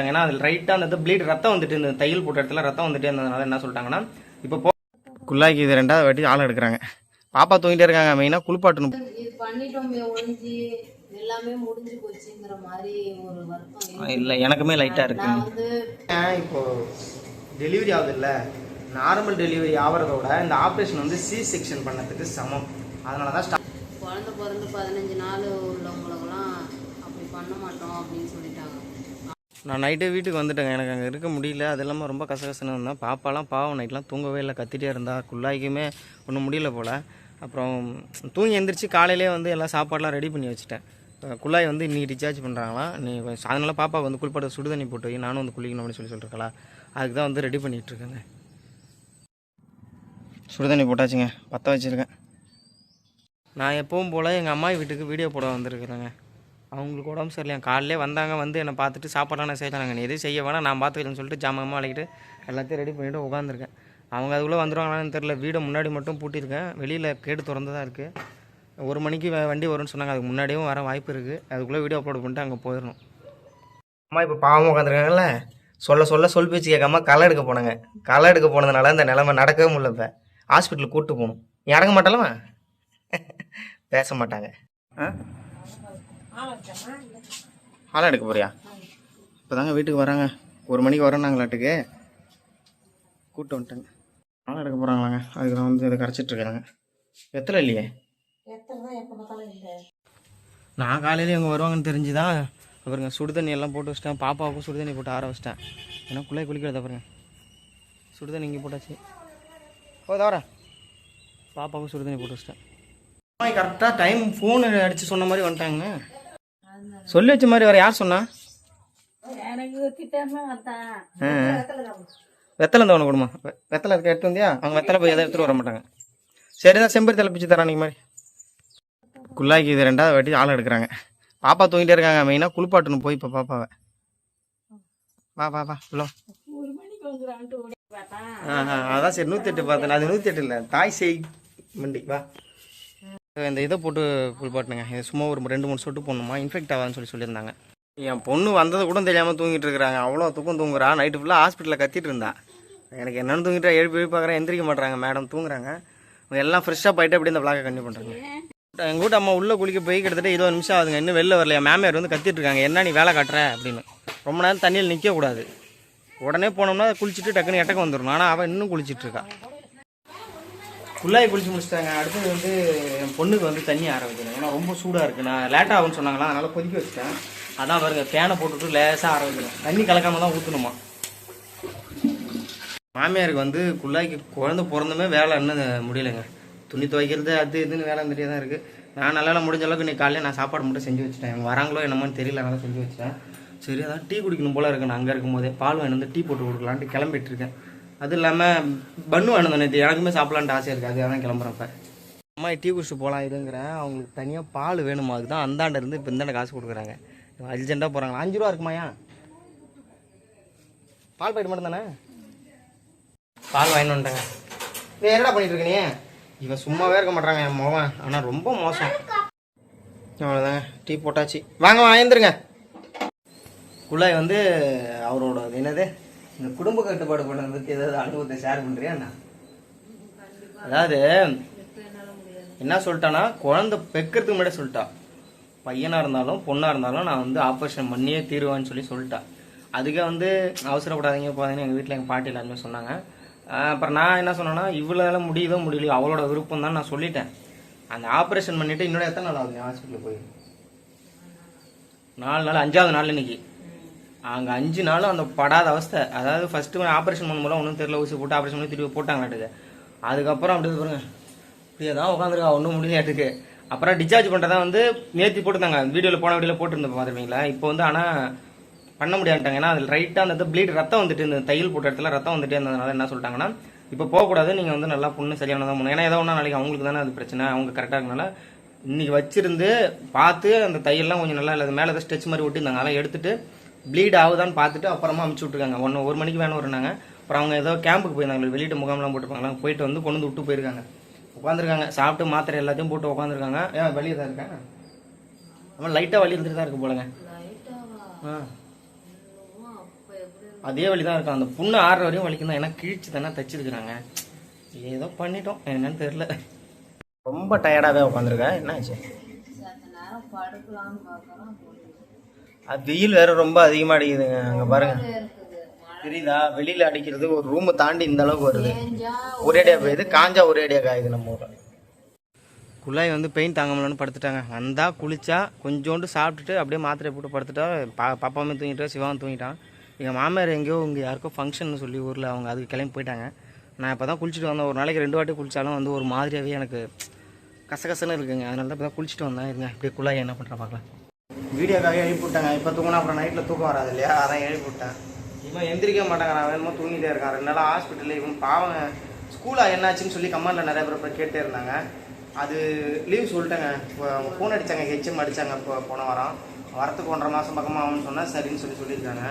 ஏன்னா அதில் ரைட்டாக அந்த ப்ளீட் ரத்தம் வந்துட்டு இந்த தையல் போட்ட இடத்துல ரத்தம் வந்துட்டே இருந்ததுனால என்ன சொல்லிட்டாங்கன்னா இப்போ போ குள்ளாய்க்கு இது ரெண்டாவது வாட்டி ஆள் எடுக்கிறாங்க. பாப்பா தூங்கிட்டே இருக்காங்க மெயினாக குளிப்பாட்டணும். இது பண்ணிட்டோமே ஒழிஞ்சு எல்லாமே முடிஞ்சு போச்சுங்கிற மாதிரி ஒரு வருத்தம் இல்லை எனக்குமே லைட்டாக இருக்கு. இப்போ டெலிவரி ஆகுது இல்லை? நார்மல் டெலிவரி ஆகிறதோட இந்த ஆப்ரேஷன் வந்து சி செக்ஷன் பண்ணதுக்கு சமம். அதனால தான் குழந்தை பிறந்து பதினஞ்சு நாள் உள்ளவங்களுக்கெல்லாம் அப்படி பண்ண மாட்டோம் அப்படின்னு சொல்லிட்டாங்க. நான் நைட்டே வீட்டுக்கு வந்துட்டேங்க. எனக்கு அங்கே இருக்க முடியல. அது இல்லாமல் ரொம்ப கசகசன்னு இருந்தேன். பாப்பாலாம் பாவம் நைட்லாம் தூங்கவே இல்லை. கத்திட்டே இருந்தா. குள்ளாய்க்குமே ஒன்றும் முடியல போல். அப்புறம் தூங்கி எந்திரிச்சு காலையிலே வந்து எல்லாம் சாப்பாடெலாம் ரெடி பண்ணி வச்சுட்டேன். இப்ப குள்ளாய் வந்து இன்றைக்கி ரீசார்ஜ் பண்ணுறாங்களாம் நீ அதனால பாப்பாவுக்கு வந்து குளிப்பாட சுடு தண்ணி போட்டு வை, நானும் வந்து குளிக்கணும் அப்படின்னு சொல்லி சொல்லிருக்கலா. அதுக்கு தான் வந்து ரெடி பண்ணிகிட்டு இருக்கேங்க. போட்டாச்சுங்க. பற்ற வச்சுருக்கேன். நான் எப்பவும் போல் எங்கள் அம்மா வீட்டுக்கு வீடியோ போட வந்திருக்கிறேங்க. அவங்களுக்கு உடம்பு சரியில்லையா காலையிலே வந்தாங்க வந்து என்னை பார்த்துட்டு சாப்பாடெல்லாம் நான் செய்யலாங்க நீ எதுவும் செய்ய வேணாம் நான் பார்த்துக்கிறேன்னு சொல்லிட்டு ஜாமகமாக அழைக்கிட்டு எல்லாத்தையும் ரெடி பண்ணிவிட்டு உட்காந்துருக்கேன் அவங்க அதுக்குள்ளே வந்துடுவாங்களான்னு தெரில வீடை முன்னாடி மட்டும் பூட்டியிருக்கேன். வெளியில் கேடு திறந்து தான் இருக்குது ஒரு மணிக்கு வ- வண்டி வரும்னு சொன்னாங்க. அதுக்கு முன்னாடியும் வர வாய்ப்பு இருக்குது அதுக்குள்ளே வீடியோ அப்லோட் பண்ணிட்டு அங்கே போயிடணும். அம்மா இப்போ பாவம் உட்காந்துருக்காங்கல்ல சொல்ல சொல்ல சொல் பேச்சு கேட்காம களை எடுக்க போனாங்க. களை எடுக்க போனதுனால இந்த நிலமை நடக்கவே முடியல இப்போ. ஹாஸ்பிட்டலுக்கு கூப்பிட்டு போகணும். நீ அடங்க மாட்டாலமா பேச மாட்டாங்க. ஆ? ஆளை எடுக்க போறியா? இப்போ தாங்க வீட்டுக்கு வராங்க. ஒரு மணிக்கு வரேன்னாங்களாட்டுக்கு. கூப்பிட்டு வந்துட்டேங்க. ஆளை எடுக்க போகிறாங்களாங்க அதுக்கு நான் வந்து இதை கரைச்சிட்டு இருக்கிறேங்க வெத்தலை இல்லையே? நான் காலையில் இவங்க வருவாங்கன்னு தெரிஞ்சுதான் தான் அப்புறங்க சுடுதண்ணி எல்லாம் போட்டு வச்சிட்டேன். பாப்பாவுக்கும் சுடு தண்ணி போட்டு ஆற வச்சிட்டேன். ஏன்னா குள்ளே குளிக்கிறத பாருங்க. சுடுதண்ணி இங்கே போட்டாச்சு. ஓ தவற பாப்பாவுக்கும் சுடுதண்ணி போட்டு வச்சிட்டேன். கரெக்டாக டைம் ஃபோனு அடித்து சொன்ன மாதிரி வந்துட்டாங்க. சொல்லி வச்ச மாதிரி வேற யார் சொன்னா. வெத்தலை ஒன்று கொடுமா? வெத்தலை இருக்க எடுத்து வந்தியா? அவங்க வெத்தலை போய் எதை எடுத்துட்டு வர மாட்டாங்க. சரிதான் செம்பரி தலை பிச்சு தரேன் நீங்கள் மாதிரி. குள்ளாய்க்கு இது ரெண்டாவது வாட்டி ஆள் எடுக்கிறாங்க. பாப்பா தூங்கிட்டே இருக்காங்க மெயினாக குளிப்பாட்டணும். போய் இப்போ பாப்பாவை. வா வா வா ஆஹா, அதான் சரி நூற்றி எட்டு பார்த்தேன். அது நூற்றி எட்டு இல்லை. தாய் செய் மண்டி வா. இந்த இதை போட்டு குளிப்பாட்டுங்க இது சும்மா ஒரு ரெண்டு மூணு சொட்டு போடணுமா? இன்ஃபெக்ட் ஆகாதுன்னு சொல்லி சொல்லியிருந்தாங்க. என் பொண்ணு வந்தது கூட தெரியாமல் தூங்கிட்டு இருக்கிறாங்க. அவ்வளோ தூக்கம் தூங்குறா. நைட்டு ஃபுல்லாக ஹாஸ்பிட்டலில் கத்திட்டு இருந்தா. எனக்கு என்னென்னு தூங்கிட்டா எழுப்பி எழுப்பி பார்க்குறேன். எந்திரிக்க மாட்டாங்க மேடம் தூங்குறாங்க. அவங்க எல்லாம் ஃப்ரெஷ்ஷாக போயிட்டு அப்படி இந்த விளாக கண்டிப்பாக பண்ணுறாங்க எங்கள் வீட்டு அம்மா உள்ளே குளிக்க போய் கிட்டத்தட்ட இருபது நிமிஷம் ஆகுதுங்க. இன்னும் வெளில வரலையா? மேமையார் வந்து கத்திட்டு இருக்காங்க. என்ன நீ வேலை காட்டுற? அப்படின்னு. ரொம்ப நேரம் தண்ணியில் நிற்கக்கூடாது உடனே போனோம்னா குளிச்சுட்டு டக்குன்னு எட்டக்க வந்துடணும். ஆனால் அவன் இன்னும் குளிச்சுட்டு இருக்கா. குள்ளாய் குளிச்சு முடிச்சிட்டாங்க. அடுத்தது வந்து என் பொண்ணுக்கு வந்து தண்ணி ஆற வைக்கணும். ஏன்னா ரொம்ப சூடாக இருக்குது நான் லேட்டாக ஆகும்னு சொன்னாங்களா? அதனால் கொதிக்க வச்சிட்டேன். அதான் பாருங்க ஃபேனை போட்டுட்டு லேசாக ஆற வைக்கணும். தண்ணி கலக்காமல் தான் ஊற்றணுமா மாமியாருக்கு வந்து குள்ளாய்க்கு குழந்தை பிறந்தமே வேலை இன்னும் முடியலைங்க. துணி துவைக்கிறது அது இதுன்னு வேலை மாதிரியே தான் இருக்குது நான் நல்லா முடிஞ்ச அளவுக்கு இன்னைக்கு காலையில் நான் சாப்பாடு மட்டும் செஞ்சு வச்சுட்டேன். வராங்களோ என்னமோன்னு தெரியல அதனால் செஞ்சு வச்சுட்டேன். சரி அதான் டீ குடிக்கணும் போல இருக்கு. நான் அங்கே இருக்கும்போதே பால் வாங்கி வந்து டீ போட்டு கொடுக்கலான்ட்டு கிளம்பிட்டு இருக்கேன். அது இல்லாமல் பன்னு வேணும் நேற்று எனக்குமே சாப்பிடலான்ட்டு ஆசையாக இருக்குது அதுக்காக தான் கிளம்புறேன் இப்போ அம்மா டீ குடிச்சு போகலாம் இதுங்கிறேன் அவங்களுக்கு தனியாக பால் வேணுமா? அதுக்கு தான் அந்தாண்ட இருந்து இப்போ இந்தாண்ட காசு கொடுக்குறாங்க. அர்ஜென்ட்டாக போகிறாங்களா அஞ்சு ரூபா இருக்குமாயா பால் பாக்கெட் மட்டும் தானே? பால் வாங்கிட்டு வந்துட்டேங்க. வேற என்னடா பண்ணிட்டு இருக்கீங்க இவன் சும்மாவே இருக்க மாட்டாங்க என் மகன் ஆனால் ரொம்ப மோசம். அவ்வளோதாங்க டீ போட்டாச்சு. வாங்க வாங்கிருங்க குழாய் வந்து அவரோட என்னது? இந்த குடும்ப கட்டுப்பாடு பண்ணுறதுக்கு பற்றி ஏதாவது அனுபவத்தை ஷேர் பண்ணுறியா என்ன? அதாவது என்ன சொல்லிட்டானா குழந்தை பெக்கிறதுக்கு மேடம் சொல்லிட்டா. பையனாக இருந்தாலும் பொண்ணாக இருந்தாலும் நான் வந்து ஆப்ரேஷன் பண்ணியே தீருவேன்னு சொல்லி சொல்லிட்டா. அதுக்கே வந்து அவசரப்படாதீங்க போகாதீங்கன்னு எங்கள் வீட்டில் எங்கள் பாட்டி எல்லாருமே சொன்னாங்க. அப்புறம் நான் என்ன சொன்னேன்னா இவ்வளோ முடியுதோ முடியலையோ அவளோட விருப்பம் தான் நான் சொல்லிட்டேன். அந்த ஆப்ரேஷன் பண்ணிட்டு இன்னொரு எத்தனை நாள் ஆகுது ஹாஸ்பிட்டலுக்கு போய் நாலு நாள் அஞ்சாவது நாள் இன்னைக்கு. அங்கே அஞ்சு நாளும் அந்த படாத அவஸ்தை. அதாவது ஃபஸ்ட்டு ஆப்ரேஷன் பண்ணும்போது ஒன்றும் தெரியல. ஊசி போட்டு ஆப்ரேஷன் பண்ணி திருப்பி போட்டாங்களாட்டுக்கு. அதுக்கப்புறம் அப்படி பாருங்க. இப்படியே தான் உட்காந்துருக்கா ஒன்றும் முடியாட்டுக்கு அப்புறம் டிஸ்சார்ஜ் பண்ணுறதா வந்து நேர்த்தி போட்டுருந்தாங்க. வீடியோவில் போன வீடியோவில் போட்டிருந்த பார்த்துருப்பீங்களா? இப்போ வந்து ஆனால் பண்ண முடியாட்டாங்க. ஏன்னா அதில் ரைட்டாக அந்த ப்ளீட் ரத்தம் வந்துட்டு இந்த தையல் போட்ட இடத்துல ரத்தம் வந்துட்டே இருந்ததுனால என்ன சொல்லிட்டாங்கன்னா இப்போ போகக்கூடாது. நீங்கள் வந்து நல்லா பொண்ணு சரியானதான் பண்ணணும். ஏன்னா ஏதோ ஒன்றா நாளைக்கு அவங்களுக்கு தானே அது பிரச்சனை. அவங்க கரெக்டாக இருக்கனால இன்னைக்கு வச்சிருந்து பார்த்து அந்த தையல்லாம் கொஞ்சம் நல்லா இல்லை. மேலே ஏதோ ஸ்டெச் மாதிரி ஒட்டியிருந்தாங்க. அதெல்லாம் எடுத்துட்டு ப்ளீட் ஆகுதான்னு பார்த்துட்டு அப்புறமா அமுச்சு விட்ருக்காங்க ஒன்று ஒரு மணிக்கு வேணும் வரனாங்க. அப்புறம் அவங்க ஏதோ கேம்புக்கு போயிருந்தாங்க வெளியிட்டு முகாம்லாம் போட்டுருப்பாங்களா? போயிட்டு வந்து கொண்டு வந்து விட்டு போயிருக்காங்க. உட்காந்துருக்காங்க சாப்பிட்டு மாத்திரை எல்லாத்தையும் போட்டு உட்காந்துருக்காங்க ஏன் வெளியே தான் இருக்கேன் அவன் லைட்டாக வலி இருந்துட்டு தான் இருக்கு போலங்க. ஆ. அதே வலி தான் இருக்கும். அந்த புண்ணு ஆறுற வரையும் வலிக்கும் தான் ஏன்னா கிழிச்சு தானே தைச்சிருக்கிறாங்க. ஏதோ பண்ணிட்டோம். என்னன்னு தெரியல. ரொம்ப டயர்டாகவே உட்காந்துருக்கேன் என்னாச்சு அது வெயில் வேற ரொம்ப அதிகமாக அடிக்குதுங்க அங்கே பாருங்க. தெரியுதா? வெளியில அடிக்கிறது ஒரு ரூமை தாண்டி இந்த அளவுக்கு வருது. பெஞ்சா ஒரேடியா பெய்யுது காஞ்சா ஒரேடியா காயுது நம்ம ஊரில். குழாய் வந்து பெயின் தாங்க முடியலன்னு படுத்துட்டாங்க. வந்தா குளிச்சா கொஞ்சோண்டு சாப்பிட்டுட்டு அப்படியே மாத்திரை போட்டு படுத்துட்டா பா பாப்பாவுமே தூங்கிட்டா சிவாவும் தூங்கிட்டான். எங்கள் மாமியார் எங்கேயோ இங்கே யாருக்கோ ஃபங்க்ஷன் சொல்லி ஊரில் அவங்க அதுக்கு கிளம்பி போயிட்டாங்க. நான் இப்போ தான் குளிச்சுட்டு வந்தேன். ஒரு நாளைக்கு ரெண்டு வாட்டி குளிச்சாலும் வந்து ஒரு மாதிரியாகவே எனக்கு கசகசன்னு இருக்குங்க. அதனால தான் இப்போ தான் குளிச்சுட்டு வந்தேன். இருங்க இப்படியே குழாய் என்ன பண்ணுறேன் பார்க்கலாம். வீடியோக்காக எழுப்பி விட்டாங்க இப்போ தூங்கினா அப்புறம் நைட்டில் தூக்கம் வராது இல்லையா? அதான் எழுப்பி விட்டேன் இவன் எந்திரிக்க மாட்டாங்க வேணுமோ தூங்கிட்டே இருக்கான். ரெண்டு நாள் ஹாஸ்பிட்டலில் இவன் பாவங்க. ஸ்கூலாக என்னாச்சுன்னு சொல்லி கமெண்டில் நிறைய பேர் போய் கேட்டே இருந்தாங்க. அது லீவ் சொல்லிட்டேங்க. இப்போ அவங்க ஃபோன் அடித்தாங்க ஹெச்எம் அடித்தாங்க இப்போ போன வாரம். வரத்துக்கு ஒன்றரை மாதம் பக்கமாக ஆகும்னு சொன்னால் சரின்னு சொல்லி சொல்லியிருக்காங்க.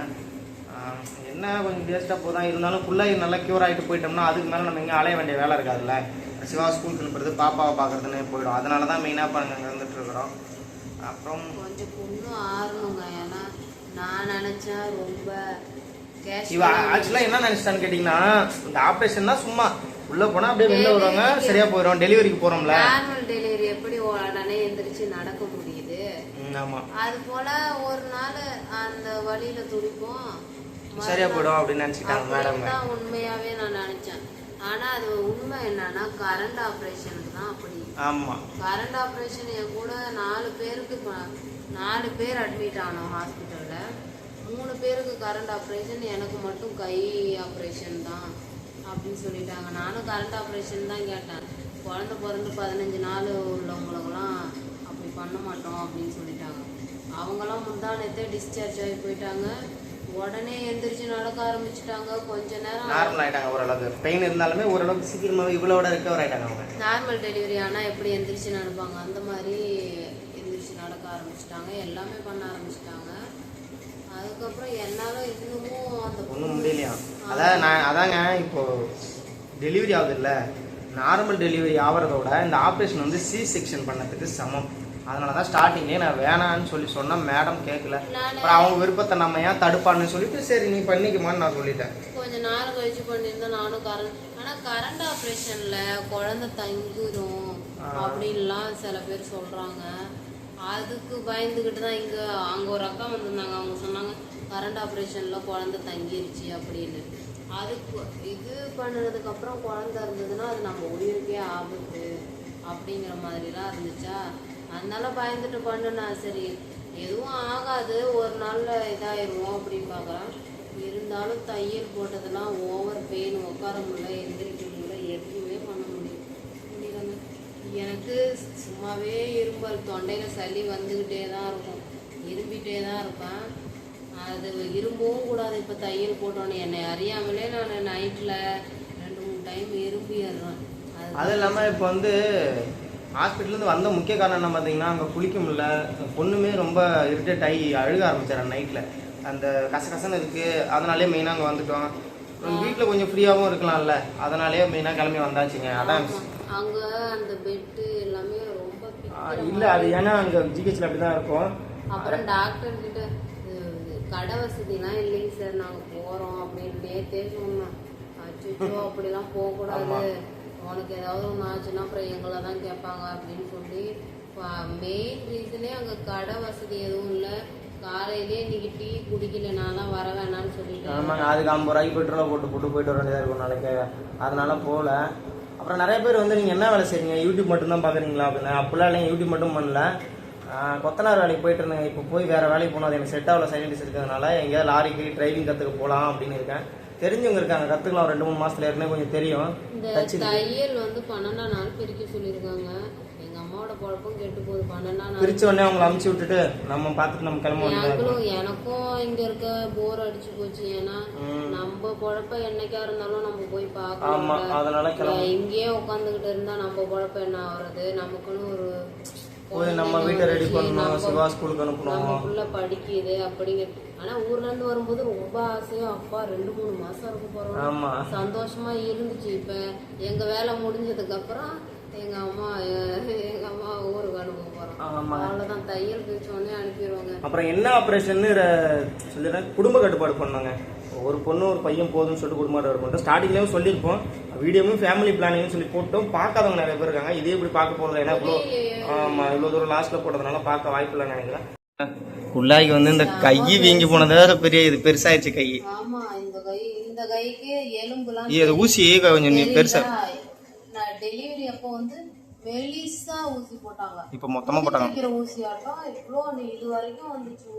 என்ன கொஞ்சம் வேஸ்ட்டாக போதான் இருந்தாலும் ஃபுல்லாக நல்லா க்யூர் ஆகிட்டு போயிட்டோம்னா அதுக்கு மேலே நம்ம எங்கேயும் அலைய வேண்டிய வேலை இருக்காதுல்ல. சிவா ஸ்கூலுக்கு அனுப்புறது பாப்பாவை பார்க்குறதுன்னு போயிடும். அதனால தான் மெயினாக இப்போ அங்கே இருந்துட்டு இருக்கிறோம். அப்புறம் கொஞ்சம் புண்ணும் ஆறணுங்க. ஏன்னா நான் நினைச்சேன் ரொம்ப இவ ஆக்சுவலாக என்ன நினச்சிட்டான்னு கேட்டிங்கன்னா இந்த ஆப்ரேஷன்னா சும்மா உள்ளே போனால் அப்படியே வெளில வருவாங்க சரியாக போயிடும் டெலிவரிக்கு போகிறோம்ல நார்மல் டெலிவரி எப்படி உடனே எந்திரிச்சு நடக்க முடியுது. ஆமாம் அது போல ஒரு நாள் அந்த வழியில துடிப்போம். சரியா போயிடும் அப்படின்னு நினச்சிக்கிட்டாங்க மேடம் தான் உண்மையாவே நான் நினைச்சேன். ஆனா அது உண்மை என்னன்னா கரண்ட் ஆபரேஷனுக்கு தான் அப்படி ஆமாம் கரண்ட் ஆபரேஷன் என் கூட நாலு பேருக்கு நாலு பேர் அட்மிட் ஆனோம் ஹாஸ்பிட்டல்ல மூணு பேருக்கு கரண்ட் ஆபரேஷன் எனக்கு மட்டும் கை ஆபரேஷன் தான் அப்படின்னு சொல்லிட்டாங்க. நானும் கரண்ட் ஆபரேஷன் தான் கேட்டேன். குழந்த பிறந்து பதினஞ்சு நாள் உள்ளவங்களுக்கெல்லாம் அப்படி பண்ண மாட்டோம் அப்படின்னு சொல்லிட்டாங்க. அவங்களாம் முந்தானத்தே டிஸ்சார்ஜ் ஆகி போயிட்டாங்க. உடனே எந்திரிச்சு நடக்க ஆரம்பிச்சிட்டாங்க. கொஞ்ச நேரம் நார்மல் ஆகிட்டாங்க ஓரளவுக்கு. பெயின் இருந்தாலுமே ஓரளவுக்கு சீக்கிரமாக இவ்வளோட ரெக்கவர் ஆகிட்டாங்க அவங்க. நார்மல் டெலிவரி ஆனால் எப்படி எந்திரிச்சு நடப்பாங்க? அந்த மாதிரி எந்திரிச்சு நடக்க ஆரம்பிச்சிட்டாங்க. எல்லாமே பண்ண ஆரம்பிச்சிட்டாங்க. அதுக்கப்புறம் என்னால் இன்னமும் அந்த ஒன்றும் முடியலையா? அதான் நான் அதாங்க இப்போ டெலிவரி ஆகுது இல்லை நார்மல் டெலிவரி ஆகிறதோட இந்த ஆப்ரேஷன் வந்து சி செக்ஷன் பண்ணதுக்கு சமம். அதனால தான் ஸ்டார்டிங்லேயே நான் வேணான்னு சொல்லி சொன்னேன் மேடம் கேட்கல அப்புறம் அவங்க விருப்பத்தை நம்ம ஏன் தடுப்பான்னு சொல்லிட்டு சரி நீ பண்ணிக்குமான்னு நான் சொல்லிட்டேன். கொஞ்ச நேரம் கழிச்சு பண்ணியிருந்தா நானும் கரண்ட் ஆனால் கரண்ட் ஆப்ரேஷனில் குழந்தை தங்கிடும் அப்படின்லாம் சில பேர் சொல்கிறாங்க அதுக்கு பயந்துக்கிட்டு தான் இங்கே அங்கே ஒரு அக்கா வந்திருந்தாங்க. அவங்க சொன்னாங்க கரண்ட் ஆப்ரேஷனில் குழந்தை தங்கிருச்சு அப்படின்னு. அதுக்கு இது பண்ணதுக்கு அப்புறம் குழந்தை இருந்ததுன்னா அது நம்ம உயிருக்கே ஆபத்து அப்படிங்கிற மாதிரிலாம் இருந்துச்சா? அதனால பயந்துட்டு பண்ணுனா சரி. எதுவும் ஆகாது. ஒரு நாளில் இதாயிருவோம் அப்படின்னு பார்க்குறான் இருந்தாலும் தையல் போட்டதெல்லாம் ஓவர் பெயின் உட்கார முடியல எந்திரிக்க முடியல எதுவுமே பண்ண முடியும் முடியலங்க எனக்கு சும்மாவே இரும்பல் தொண்டையில் சளி வந்துக்கிட்டே தான் இருக்கும். இரும்பிகிட்டே தான் இருப்பேன். அது இரும்பவும் கூடாது. இப்போ தையல் போட்டோன்னே என்னை அறியாமலே நான் நைட்டில் ரெண்டு மூணு டைம் இரும்பிடுறேன் அது அது இல்லாமல் இப்போ வந்து ஹாஸ்பிட்டல்லேருந்து வந்த முக்கிய காரணம் என்ன பார்த்தீங்கன்னா அங்கே குளிக்க முடியல. பொண்ணுமே ரொம்ப இரிட்டேட் ஆகி அழுக ஆரம்பிச்சிடறேன் நைட்டில் அந்த கசகசன்னு இருக்குது அதனாலே மெயினாக அங்கே வந்துட்டோம். வீட்டில் கொஞ்சம் ஃப்ரீயாகவும் இருக்கலாம்ல. அதனாலே மெயினாக கிளம்பி வந்தாச்சுங்க. அதான் அங்க அந்த பெட்டு எல்லாமே ரொம்ப இல்லை அது ஏன்னா அங்கே ஜிஹெச்சில் அப்படி தான் இருக்கும். அப்புறம் டாக்டர் கிட்ட கடை வசதிலாம் இல்லைங்க சார். நாங்க போறோம் அப்படின்னு நேத்தே சொன்னோம் அச்சோ அப்படிலாம் போகக்கூடாது. உனக்கு ஏதாவது ஒன்று ஆச்சுன்னா அப்புறம் எங்களை தான் கேட்பாங்க அப்படின்னு சொல்லி மெயின் ரீசனே அங்கே கடை வசதி எதுவும் இல்லை. காலையிலே இன்னைக்கு டீ குடிக்கல நான்லாம் வர வேணாம்னு சொல்லிட்டு. ஆமாங்க அதுக்கு ஐம்பது ரூபாய்க்கு பெட்ரோலை போட்டு போட்டு போயிட்டு வர வேண்டியதாக இருக்கும் நாளைக்கு. அதனால போகல அப்புறம் நிறைய பேர் வந்து நீங்கள் என்ன வேலை செய்றீங்க? யூடியூப் மட்டும் தான் பார்க்குறீங்களா அப்படின்னு அப்படிலாம் இல்லை யூடியூப் மட்டும் பண்ணல. கொத்தனார் வேலைக்கு போயிட்டு இருந்தேங்க. இப்போ போய் வேறு வேலைக்கு போனோம். அது எனக்கு செட் ஆகல சைலண்டிஸ் இருக்கிறதுனால எங்கேயாவது லாரிக்கு டிரைவிங் கற்றுக்க போகலாம் அப்படின்னு இருக்கேன். தெரிஞ்சவங்க இருக்காங்க கற்றுக்கலாம் ரெண்டு மூணு மாதத்துல ஏற்கனவே கொஞ்சம் தெரியும். இந்த தையல் வந்து பன்னெண்டாம் நாள் பிரிக்க சொல்லியிருக்காங்க. எங்க அம்மாவோட குழப்பம் கெட்டு போகுது. பன்னெண்டாம் நாள் பிரிச்ச உடனே அவங்கள அமுச்சு விட்டுட்டு நம்ம பார்த்துட்டு நம்ம கிளம்ப. எனக்கும் எனக்கும் இங்க இருக்க போர் அடிச்சு போச்சு. ஏன்னா நம்ம பொழப்ப என்னைக்கா இருந்தாலும் நம்ம போய் ஆமா பார்க்கணும் அதனால இங்கேயே உட்காந்துக்கிட்டு இருந்தா நம்ம பொழப்ப என்ன ஆகுறது? நமக்குன்னு ஒரு போய் நம்ம வீட்டை ரெடி பண்ணணும் சிவா ஸ்கூலுக்கு அனுப்பணும். நம்ம புள்ள படிக்குது அப்படிங்கிற ஆனா ஊர்ல இருந்து வரும்போது ரொம்ப ஆசையா அப்பா ரெண்டு மூணு மாசம் இருக்க போறோம். ஆமா. சந்தோஷமா இருந்துச்சு. இப்ப எங்க வேலை முடிஞ்சதுக்கு அப்புறம் எங்க அம்மா எங்க அம்மா ஊருக்கு தையல் அனுப்பிடுவாங்க. அப்புறம் என்ன ஆப்ரேஷன் சொல்லிடுறேன். குடும்ப கட்டுப்பாடு பண்ணாங்க. ஒரு பொண்ணு ஒரு பையன் போதும்னு சொல்லிட்டு குடும்பம் இருக்கோம் ஸ்டார்டிங்லேயும் சொல்லியிருப்போம். வீடியோவும் ஃபேமிலி பிளானிங்னு சொல்லி போட்டோம். பார்க்காதவங்க நிறைய பேர் இருக்காங்க. இதே இப்படி பார்க்க போகிறதில்ல ஏன்னா இவ்வளோ ஆமாம் இவ்வளோ தூரம் லாஸ்ட்டில் போட்டதுனால பார்க்க வாய்ப்பு இல்லைன்னு நினைக்கிறேன். குள்ளாய்க்கு வந்து இந்த கை வீங்கி போனதை வேற பெரிய இது பெருசாயிடுச்சு கை. ஆமா இந்த கை இந்த கைக்கு எலும்புலாம் இது ஊசி கொஞ்சம் நீ பெருசா டெலிவரி அப்போ வந்து மெலிசா ஊசி போட்டாங்க. இப்போ மொத்தமாக போட்டாங்க. வைக்கிற ஊசி ஆட்டம் இவ்வளோ இது வரைக்கும் வந்துச்சு.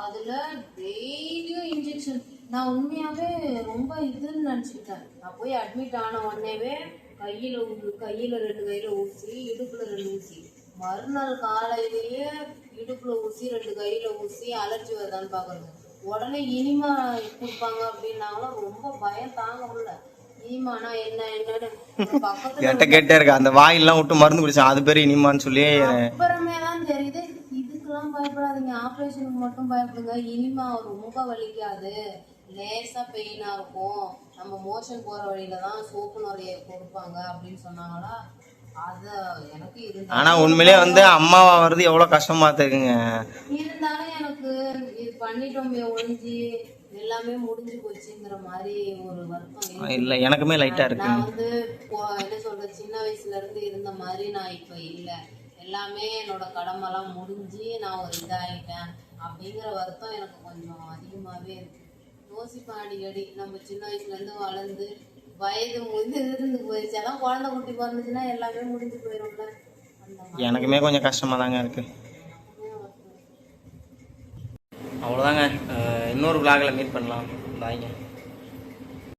அதுல டெய்லியும் இன்ஜெக்ஷன் நான் உண்மையாவே ரொம்ப இதுன்னு நினைச்சுக்கிட்டேன். நான் போய் அட்மிட் ஆன உடனேவே கையில கையில ரெண்டு கையில ஊசி இடுப்புல ரெண்டு ஊசி. மறுநாள் காலையிலேயே இடுப்புல ஊசி ரெண்டு கையில ஊசி அலர்ஜி வருதான்னு பாக்குறது உடனே இனிமா கொடுப்பாங்க அப்படின்னாலும் ரொம்ப பயம் தாங்க முடியல. என்கிட்ட கேட்டே இருக்கா. அந்த வாயிலாம் விட்டு மருந்து குடிச்சான் அது பேர் இனிமான்னு சொல்லி. அப்புறமே தான் தெரியுது இதுக்கெல்லாம் பயப்படாதீங்க. ஆப்ரேஷனுக்கு மட்டும் பயப்படுங்க. இனிமா ரொம்ப வலிக்காது. லேசா பெயினா இருக்கும். நம்ம மோஷன் போற வழியில தான் சோப்பு நுரைய கொடுப்பாங்க அப்படின்னு சொன்னாங்களா? அது எனக்கு இருந்தாலும் ஆனா உண்மையிலே வந்து அம்மாவா வர்றது எவ்வளவு கஷ்டமா இருக்குங்க. இருந்தாலும் எனக்கு இது பண்ணிட்டோமே ஒழிஞ்சு. எல்லாமே முடிஞ்சு போச்சுங்கிற மாதிரி ஒரு வருத்தம். இல்ல எனக்குமே லைட்டா இருக்கு. நான் வந்து என்ன சொல்ற சின்ன வயசுல இருந்து இருந்த மாதிரி நான் இப்ப இல்ல. எல்லாமே என்னோட கடமைலாம் முடிஞ்சு நான் ஒரு இதாயிட்டேன். அப்படிங்கிற வருத்தம் எனக்கு கொஞ்சம் அதிகமாவே இருக்கு. யோசிப்பேன் அடிக்கடி. நம்ம சின்ன வயசுல இருந்து வளர்ந்து வயது முந்து இருந்து போயிடுச்சு. அதான் குழந்தை குட்டி பிறந்துச்சுன்னா எல்லாமே முடிஞ்சு போயிடும்ல எனக்குமே கொஞ்சம் கஷ்டமா தாங்க இருக்கு. அவ்வளோதாங்க இன்னொரு விளாகில் மீட் பண்ணலாம். பாய்ங்க